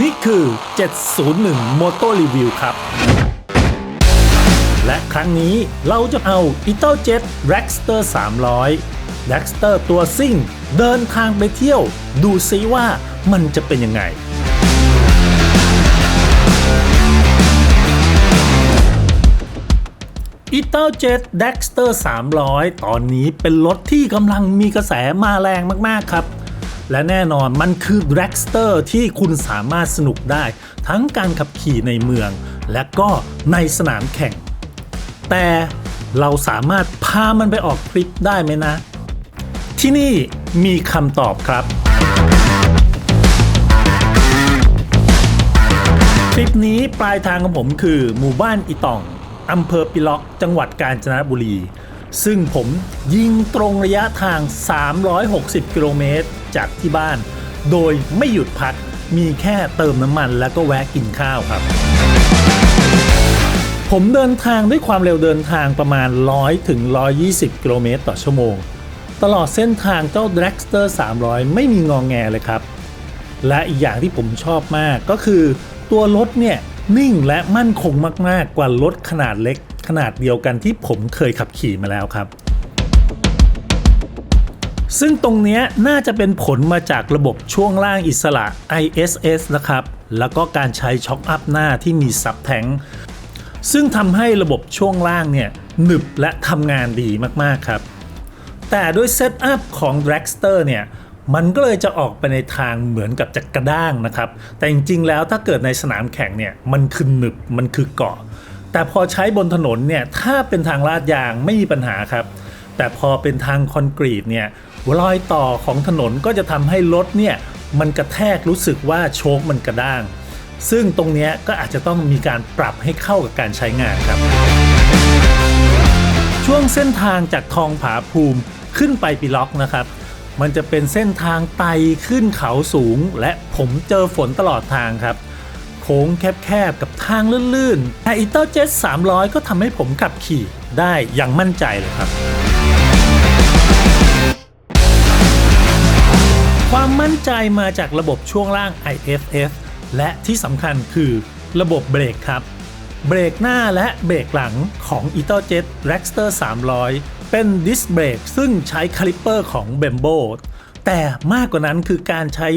นี่คือ 701 Moto Review ครับ และครั้งนี้เราจะเอา i t a l Jet Dragster 300 Dragster ตัวซิ่ง เดินทางไปเที่ยว ดูซิว่ามันจะเป็นยังไง i t a l Jet Dragster 300 ตอนนี้เป็นรถที่กำลังมีกระแสมาแรงมาก ๆ ครับ และแน่นอนมันคือ Dragster ที่คุณสามารถสนุกได้ ทั้งการขับขี่ในเมือง และก็ในสนามแข่ง แต่เราสามารถพามันไปออกทริปได้ไหมนะ ที่นี่มีคำตอบครับทริปนี้ปลายทางของผมคือหมู่บ้านอีตองอำเภอปิล็อก จังหวัดกาญจนบุรี ซึ่งผมยิงตรงระยะทาง 360 กิโลเมตรจากที่บ้าน โดยไม่หยุดพัก มีแค่เติมน้ำมันแล้วก็แวะกินข้าวครับ ผมเดินทางด้วยความเร็วเดินทางประมาณ 100ถึง120 กิโลเมตรต่อชั่วโมง ตลอดเส้นทางเจ้า Dragster 300 ไม่มีงองแงเลยครับ และอีกอย่างที่ผมชอบมากก็คือ ตัวรถเนี่ยนิ่งและมั่นคงมากๆกว่ารถขนาดเล็ก ขนาดเดียวกันที่ผมเคยขับขี่มาแล้วครับ ซึ่งตรงนี้น่าจะเป็นผลมาจากระบบช่วงล่างอิสระ ISS นะครับ แล้วก็การใช้ช็อคอัพหน้าที่มีซับแทงซึ่งทำให้ระบบช่วงล่างเนี่ยหนึบและทำงานดีมากๆครับ แต่ด้วยเซตอัพของ Dragster เนี่ยมันก็เลยจะออกไปในทางเหมือนกับจะกระด้างนะครับ แต่จริงๆแล้วถ้าเกิดในสนามแข่งเนี่ยมันคือหนึบมันคือเกาะ แต่พอใช้บนถนนเนี่ยถ้าเป็นทางลาดยางไม่มีปัญหาครับ แต่พอเป็นทางคอนกรีตเนี่ยรอยต่อของถนนก็จะทำให้รถเนี่ยมันกระแทกรู้สึกว่าโชคมันกระด้าง ซึ่งตรงนี้ก็อาจจะต้องมีการปรับให้เข้ากับการใช้งานครับ ช่วงเส้นทางจากทองผาภูมิขึ้นไปปีล็อกนะครับ มันจะเป็นเส้นทางไต่ขึ้นเขาสูง และผมเจอฝนตลอดทางครับ โค้งแคบๆ กับทางลื่นๆแต่อีเตอร์เจ็ต300 ก็ทำให้ผมขับขี่ได้อย่างมั่นใจเลยครับ ความมั่นใจมาจากระบบช่วงล่าง IFF และที่สำคัญคือระบบเบรกครับ เบรกหน้าและเบรกหลังของ e t o j e t Dragster 300 เป็นดิสเบรกซึ่งใช้คาลิปเปอร์ของ Bembo แต่มากกว่านั้นคือการใช้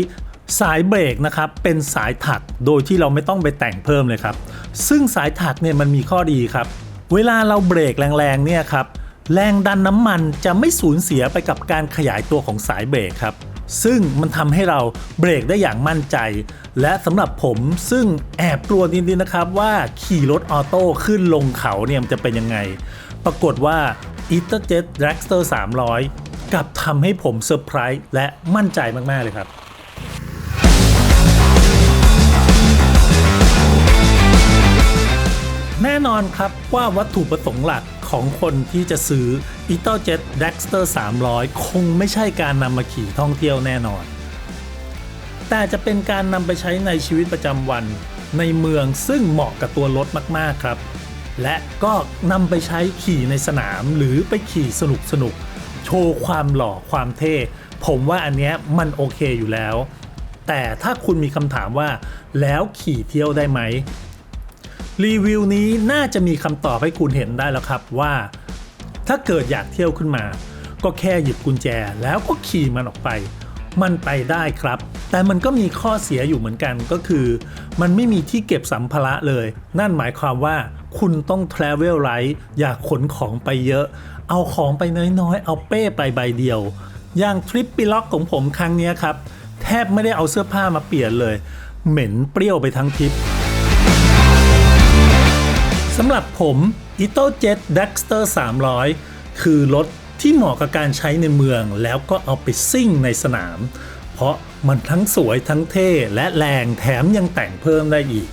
สายเบรกนะครับเป็นสายถักโดยที่เราไม่ต้องไปแต่งเพิ่มเลยครับ ซึ่งสายถักเนี่ยมันมีข้อดีครับ เวลาเราเบรกแรงๆเนี่ยครับแรงดันน้ำมันจะไม่สูญเสียไปกับการขยายตัวของสายเบรกครับ ซึ่งมันทำให้เราเบรกได้อย่างมั่นใจ และสำหรับผมซึ่งแอบกลัวนิดๆนะครับว่าขี่รถออโต้ขึ้นลงเขาเนี่ยมันจะเป็นยังไง ปรากฏว่า e t h e r j e t Dragster 300 กลับทำให้ผมเซอร์ไพรส์และมั่นใจมากๆเลยครับ แน่นอนครับว่าวัตถุประสงค์หลักของคนที่จะซื้อ e t o Jet Dragster 300 คงไม่ใช่การนำมาขี่ท่องเที่ยวแน่นอน แต่จะเป็นการนำไปใช้ในชีวิตประจำวันในเมืองซึ่งเหมาะกับตัวรถมาก ๆ ครับ และก็นำไปใช้ขี่ในสนามหรือไปขี่สนุกสนุกๆโชว์ความหล่อความเท่ ผมว่าอันเนี้ยมันโอเคอยู่แล้ว แต่ถ้าคุณมีคำถามว่าแล้วขี่เที่ยวได้ไหม รีวิวนี้น่าจะมีคำตอบให้คุณเห็นได้แล้วครับว่า ถ้าเกิดอยากเที่ยวขึ้นมา ก็แค่หยิบกุญแจแล้วก็ขี่มันออกไป มันไปได้ครับ แต่มันก็มีข้อเสียอยู่เหมือนกันก็คือ มันไม่มีที่เก็บสัมภาระเลย นั่นหมายความว่าคุณต้อง Travel Light อย่าขนของไปเยอะ เอาของไปน้อยๆ เอาเป้ไปใบเดียว อย่างทริปปีล็อกของผมครั้งนี้ครับ แทบไม่ได้เอาเสื้อผ้ามาเปลี่ยนเลย เหม็นเปรี้ยวไปทั้งทริป สำหรับผม e t o Jet Dragster 300 คือรถที่เหมาะกับการใช้ในเมืองแล้วก็เอาไปซิ่งในสนาม เพราะมันทั้งสวยทั้งเท่และแรงแถมยังแต่งเพิ่มได้อีก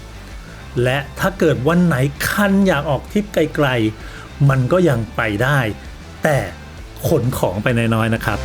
และถ้าเกิดวันไหนคันอยากออกทริปไกลๆ มันก็ยังไปได้ แต่ขนของไปน้อยๆนะครับ